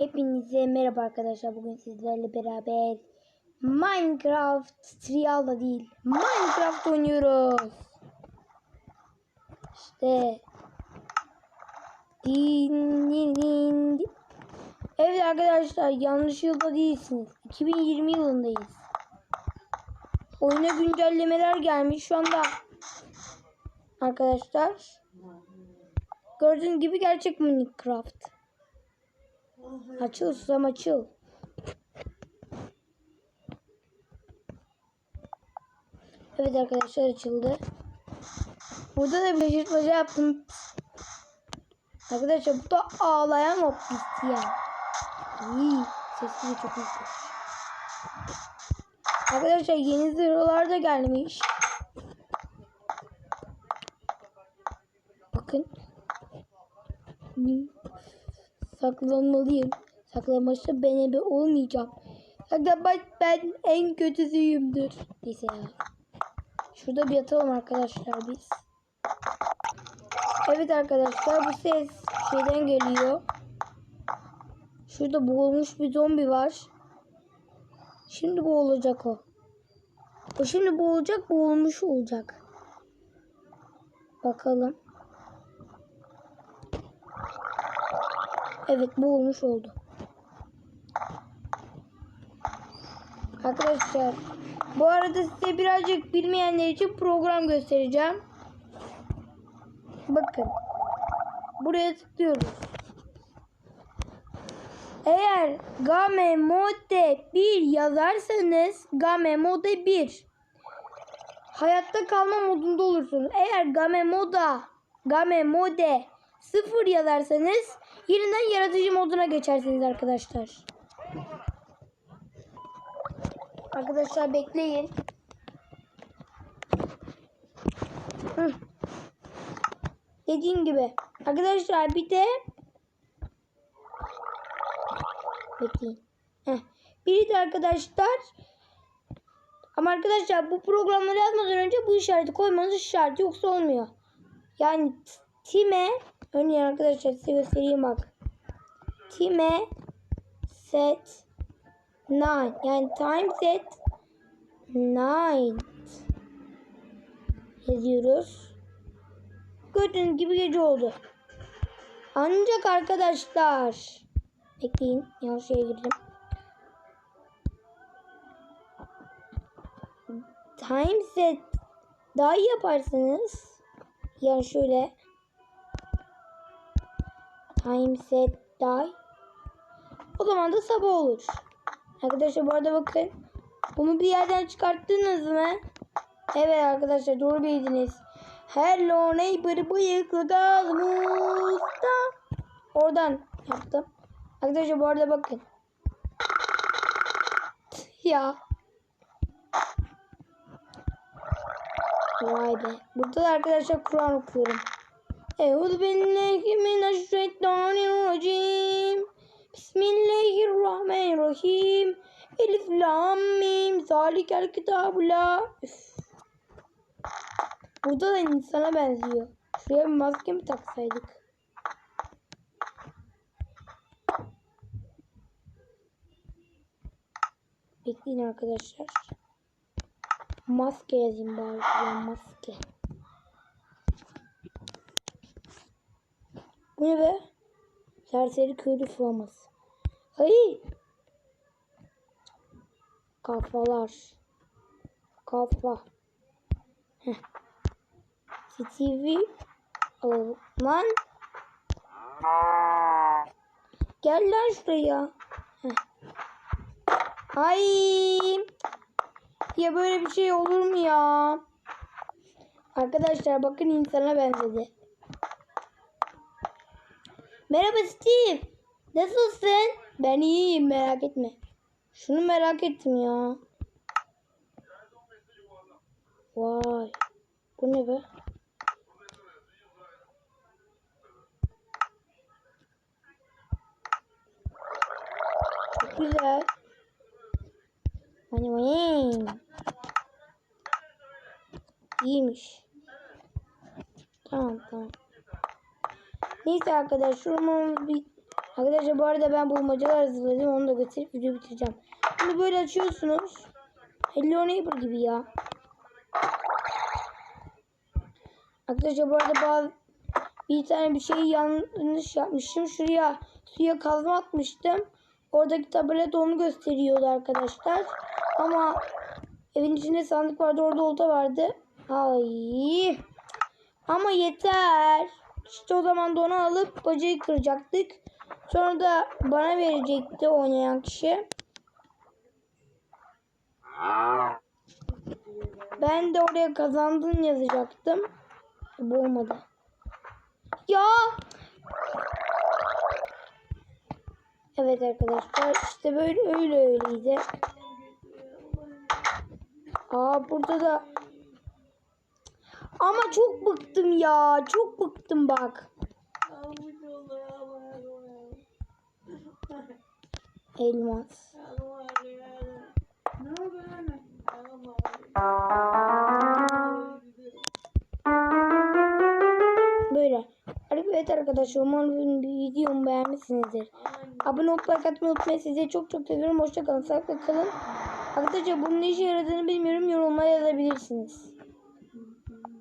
Hepinize merhaba arkadaşlar. Bugün sizlerle beraber Minecraft Trial'da değil. Minecraft oynuyoruz. İşte. Din, din, din, din. Evet arkadaşlar yanlış yılda değilsiniz. 2020 yılındayız. Oyuna güncellemeler gelmiş şu anda. Arkadaşlar. Gördüğünüz gibi gerçek Minecraft. Açıl susam açıl. Evet arkadaşlar açıldı. Burada da bir şaşırtmaca yaptım. Arkadaşlar bu da ağlayan o pisti ya. İyi. Sesi de çok iyi. Arkadaşlar yeni zırhlar da gelmiş. Bakın. Saklanmalıyım. Saklanmışsa ben ebe olmayacağım. Saklanmak ben en kötüsüyümdür. Neyse ya. Şurada bir yatalım arkadaşlar biz. Evet arkadaşlar bu ses şeyden geliyor. Şurada boğulmuş bir zombi var. Şimdi boğulacak o. O şimdi boğulacak boğulmuş olacak. Bakalım. Evet bu olmuş oldu. Arkadaşlar bu arada size birazcık bilmeyenler için program göstereceğim. Bakın. Buraya tıklıyoruz. Eğer game mode 1 yazarsanız game mode 1 hayatta kalma modunda olursunuz. Eğer game moda game mode 0 yazarsanız yeniden yaratıcı moduna geçersiniz arkadaşlar. Arkadaşlar bekleyin. Hı. Dediğim gibi. Arkadaşlar bir de bekleyin. Heh. Biri de arkadaşlar ama arkadaşlar bu programları yazmadan önce bu işareti koymanız şart yoksa olmuyor. Yani time örneğin arkadaşlar size göstereyim bak. Time set 9 yani time set 9 yazıyoruz. Gördüğünüz gibi gece oldu. Ancak arkadaşlar bekleyin yanlış yere girdim. Time set daha iyi yaparsanız yani şöyle time set die o zaman da sabah olur. Arkadaşlar bu arada bakın. Bunu bir yerden çıkarttınız mı? Evet arkadaşlar doğru bildiniz. Hello neighbor bıyıklı gazmuzda. Oradan yaptım. Arkadaşlar bu arada bakın. ya. Vay be. Burada da arkadaşlar Kur'an okuyorum. Euzu billahi mineşşeytanirracim. Bismillahirrahmanirrahim. Elif lam mim. Zalikel kitabu la. Burada da insana benziyor. Şuraya bir maske mi taksaydık? Bekleyin arkadaşlar. Maske yazayım bari şuraya maske. Bu ne be? Serseri köylü flaması. Ay! Kafalar. Kafa. Heh. Stevie alalım. Lan. Gel lan şuraya. Heh. Ay. Ya böyle bir şey olur mu ya? Arkadaşlar bakın insana benzedi. Merhaba Steve. Nasılsın? Ben iyiyim merak etme. Şunu merak ettim ya. Vay. Bu ne be? Çok güzel. Hani vay. İyiymiş. Tamam tamam. Neyse arkadaşlar şuramız bir Arkadaşlar bu arada ben bulmacalar hazırladım. Onu da gösterip video bitireceğim. Bunu böyle açıyorsunuz. Hello Neighbor gibi ya. Arkadaşlar bu arada bazı bir tane bir şeyi yanlış yapmışım. Şuraya suya kazma atmıştım. Oradaki tablet onu gösteriyordu arkadaşlar. Ama evin içinde sandık vardı. Orada olta vardı. Ay. Ama yeter. İşte o zaman da onu alıp bacayı kıracaktık. Sonra da bana verecekti oynayan kişi. Ben de oraya kazandın yazacaktım. Bu olmadı. Ya. Evet arkadaşlar işte böyle öyle öyleydi. Aa burada da ama çok bıktım ya. Çok bıktım bak. Elmas. Böyle. Evet arkadaşlar umarım videomu beğenmişsinizdir. Abone olup like atmayı unutmayın. Sizi çok çok seviyorum. Hoşçakalın. Sağlıkla kalın. Arkadaşlar bunun ne işe yaradığını bilmiyorum. Yorumlara yazabilirsiniz.